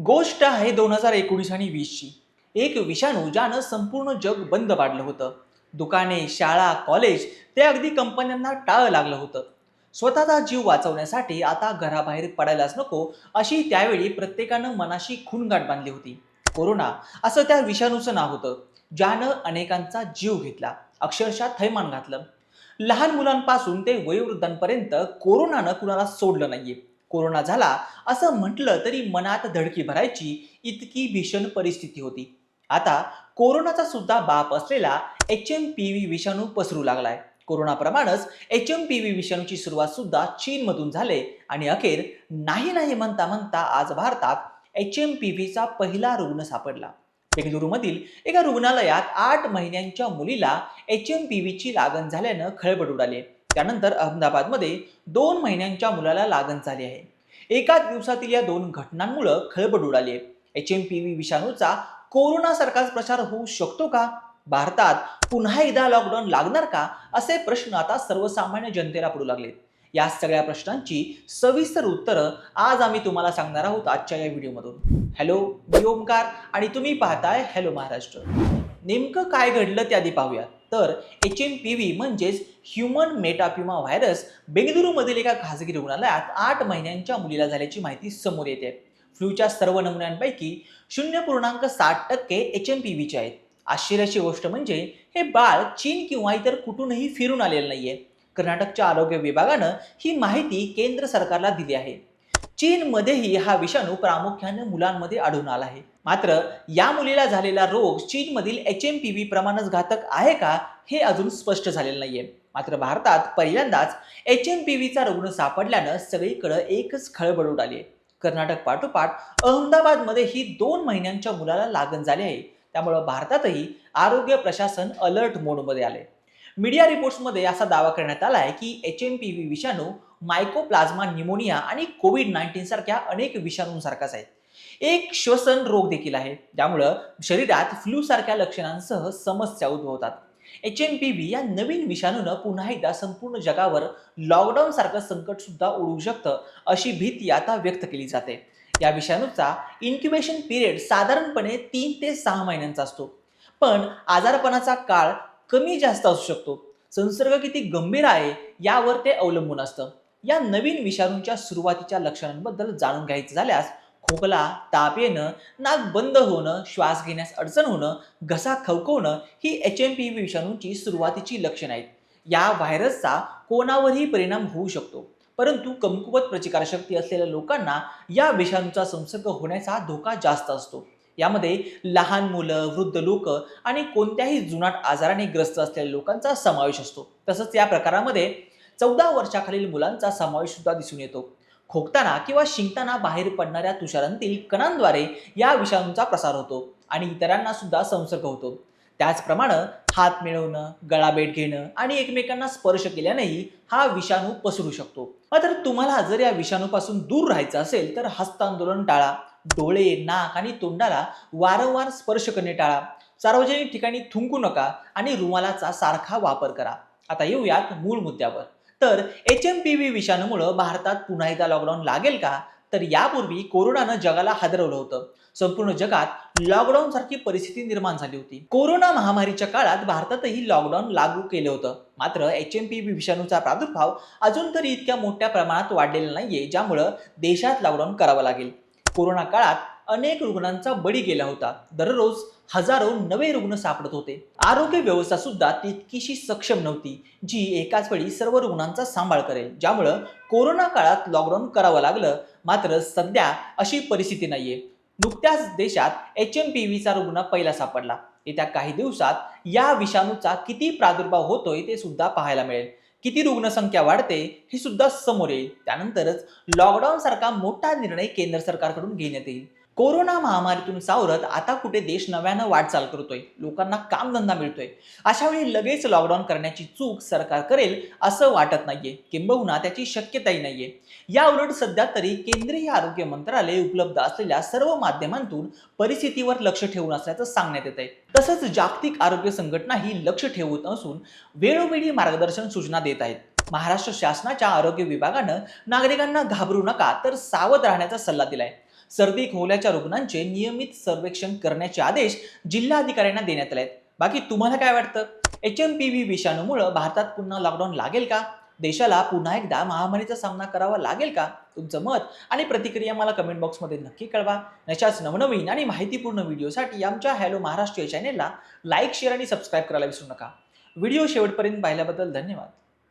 गोष्ट आहे दोन हजार एकोणीस आणि वीसची. एक विषाणू ज्यानं संपूर्ण जग बंद पाडलं होतं. दुकाने शाळा कॉलेज ते अगदी कंपन्यांना टाळं लागलं होतं. स्वतःचा जीव वाचवण्यासाठी आता घराबाहेर पडायलाच नको अशी त्यावेळी प्रत्येकानं मनाशी खूनगाठ बांधली होती. कोरोना असं त्या विषाणूचं नाव होतं ज्यानं अनेकांचा जीव घेतला अक्षरशः थैमान घातलं. लहान मुलांपासून ते वयोवृद्धांपर्यंत कोरोनानं कुणाला सोडलं नाहीये. कोरोना झाला असं म्हटलं तरी मनात धडकी भरायची इतकी भीषण परिस्थिती होती. आता कोरोनाचा सुद्धा बाप असलेला एच एम पी व्ही विषाणू पसरू लागलाय. कोरोनाप्रमाणेच एच एम पी व्ही विषाणूची सुरुवात सुद्धा चीनमधून झाले आणि अखेर नाही नाही म्हणता म्हणता आज भारतात एच एम पी व्हीचा पहिला रुग्ण सापडला. बेंगलुरूमधील एका रुग्णालयात आठ महिन्यांच्या मुलीला एच एम पी व्हीची लागण झाल्यानं खळबळ उडाली. त्यानंतर अहमदाबादमध्ये दोन महिन्यांच्या मुलाला लागण झाली आहे. एकाच दिवसातील या दोन घटनांमुळं खळबळ उडाली आहे. एच एम पी व्ही विषाणूचा कोरोनासारखाच प्रसार होऊ शकतो का? भारतात पुन्हा एकदा लॉकडाऊन लागणार का? असे प्रश्न आता सर्वसामान्य जनतेला पडू लागलेत. या सगळ्या प्रश्नांची सविस्तर उत्तरं आज आम्ही तुम्हाला सांगणार आहोत आजच्या या व्हिडिओमधून. हॅलो मी ओमकार आणि तुम्ही पाहताय हॅलो महाराष्ट्र. नेमकं काय घडलं ते आधी पाहूयात. तर एच एम पी व्ही म्हणजेच ह्युमन मेटाप्युमा व्हायरस बेंगलुरूमधील एका खासगी रुग्णालयात आठ महिन्यांच्या मुलीला झाल्याची माहिती समोर येते. फ्लूच्या सर्व नमुन्यांपैकी शून्य पूर्णांक साठ टक्के एच एम पी व्हीचे आहेत. आश्चर्याची गोष्ट म्हणजे हे बाळ चीन किंवा इतर कुठूनही फिरून आलेलं नाहीये. कर्नाटकच्या आरोग्य विभागानं ही माहिती केंद्र सरकारला दिली आहे. चीनमध्येही हा विषाणू प्रामुख्याने मुलांमध्ये आढळून आला आहे. मात्र या मुलीला झालेला रोग चीनमधील एच एम पी व्ही प्रमाणच घातक आहे का हे अजून स्पष्ट झालेलं नाहीये. मात्र भारतात पहिल्यांदाच एच एम पी व्हीचा रुग्ण सापडल्यानं सगळीकडे एकच खळबळ उडाली आहे कर्नाटक पाठोपाठ अहमदाबादमध्ये ही दोन महिन्यांच्या मुलाला लागण झाली आहे. त्यामुळं भारतातही आरोग्य प्रशासन अलर्ट मोडमध्ये आले मीडिया रिपोर्ट्समध्ये असा दावा करण्यात आला आहे की एच एम पी व्ही विषाणू मायकोप्लाझ्मा निमोनिया आणि कोविड नाईन्टीन सारख्या अनेक विषाणूंसारखाच आहेत. एक श्वसन रोग देखील आहे ज्यामुळं शरीरात फ्लू सारख्या लक्षणांसह समस्या उद्भवतात. एच एम पी व्ही या नवीन विषाणूनं पुन्हा एकदा संपूर्ण जगावर लॉकडाऊन सारखं संकट सुद्धा ओढू शकतं अशी भीती आता व्यक्त केली जाते. या विषाणूचा इन्क्युबेशन पिरियड साधारणपणे तीन ते सहा महिन्यांचा असतो. पण आजारपणाचा काळ कमी जास्त असू शकतो. संसर्ग किती गंभीर आहे यावर ते अवलंबून असतं. या नवीन विषाणूंच्या सुरुवातीच्या लक्षणांबद्दल जाणून घ्यायचं झाल्यास खोकला ताप येणं नाक बंद होणं श्वास घेण्यास अडचण होणं घसा खवखवणं ही एच एम पी विषाणूंची सुरुवातीची लक्षणं आहेत. या व्हायरसचा कोणावरही परिणाम होऊ शकतो. परंतु कमकुवत प्रतिकारशक्ती असलेल्या लोकांना या विषाणूचा संसर्ग होण्याचा धोका जास्त असतो. यामध्ये लहान मुलं वृद्ध लोक आणि कोणत्याही जुनाट आजाराने ग्रस्त असलेल्या लोकांचा समावेश असतो. तसंच या प्रकारामध्ये चौदा वर्षाखालील मुलांचा समावेश सुद्धा दिसून येतो. खोकताना किंवा शिंकताना बाहेर पडणाऱ्या तुषारांतील कणांद्वारे या विषाणूचा प्रसार होतो आणि इतरांना सुद्धा संसर्ग होतो. त्याचप्रमाणे हात मिळवणं गळाभेट घेणं आणि एकमेकांना स्पर्श केल्यानेही हा विषाणू पसरू शकतो. मात्र तुम्हाला जर या विषाणूपासून दूर राहायचं असेल तर हस्तांदोलन टाळा डोळे नाक आणि तोंडाला वारंवार स्पर्श करणे टाळा. सार्वजनिक ठिकाणी थुंकू नका आणि रुमालाचा सारखा वापर करा. आता येऊयात मूळ मुद्द्यावर. तर एच एम पी व्ही विषाणूमुळं भारतात पुन्हा एकदा लॉकडाऊन लागेल का? तर यापूर्वी कोरोनानं जगाला हादरवलं होतं. संपूर्ण जगात लॉकडाऊन सारखी परिस्थिती निर्माण झाली होती. कोरोना महामारीच्या काळात भारतातही लॉकडाऊन लागू केलं होतं. मात्र एच एम पी व्ही विषाणूचा प्रादुर्भाव अजून तरी इतक्या मोठ्या प्रमाणात वाढलेला नाहीये ज्यामुळं देशात लॉकडाऊन करावं लागेल. कोरोना काळात अनेक रुग्णांचा बळी गेला होता. दररोज हजारो नवे रुग्ण सापडत होते. आरोग्य व्यवस्था सुद्धा तितकीशी सक्षम नव्हती जी एकाच वेळी सर्व रुग्णांचा सांभाळ करेल. ज्यामुळं कोरोना काळात लॉकडाऊन करावं लागलं मात्र सध्या अशी परिस्थिती नाहीये. नुकत्याच देशात एच एम पी व्हीचा रुग्ण पहिला सापडला. येत्या काही दिवसात या विषाणूचा किती प्रादुर्भाव होतोय ते सुद्धा पाहायला मिळेल. किती रुग्णसंख्या वाढते हे सुद्धा समोर येईल. त्यानंतरच लॉकडाऊन सारखा मोठा निर्णय केंद्र सरकारकडून घेण्यात येईल. कोरोना महामारीतून सावरत आता कुठे देश नव्यानं वाटचाल करतोय लोकांना कामधंदा मिळतोय. अशा वेळी लगेच लॉकडाऊन करण्याची चूक सरकार करेल असं वाटत नाहीये. किंबहुना त्याची शक्यताही नाहीये. या उलट सध्या तरी केंद्रीय आरोग्य मंत्रालय उपलब्ध असलेल्या सर्व माध्यमांतून परिस्थितीवर लक्ष ठेवून असल्याचं सांगण्यात येत आहे तसंच जागतिक आरोग्य संघटना ही लक्ष ठेवत असून वेळोवेळी मार्गदर्शन सूचना देत आहेत. महाराष्ट्र शासनाच्या आरोग्य विभागानं नागरिकांना घाबरू नका तर सावध राहण्याचा सल्ला दिलाय. सर्दी खोल्याच्या रुग्णांचे नियमित सर्वेक्षण करण्याचे आदेश जिल्हाधिकाऱ्यांना देण्यात आले आहेत बाकी तुम्हाला काय वाटतं? एच एम पी व्ही विषाणूमुळे भारतात पुन्हा लॉकडाऊन लागेल का? देशाला पुन्हा एकदा महामारीचा सामना करावा लागेल का? तुमचं मत आणि प्रतिक्रिया मला कमेंट बॉक्समध्ये नक्की कळवा. अशाच नवनवीन आणि माहितीपूर्ण व्हिडिओसाठी आमच्या हॅलो महाराष्ट्र या चॅनेलला लाईक शेअर आणि सबस्क्राईब करायला विसरू नका. व्हिडिओ शेवटपर्यंत पाहिल्याबद्दल धन्यवाद.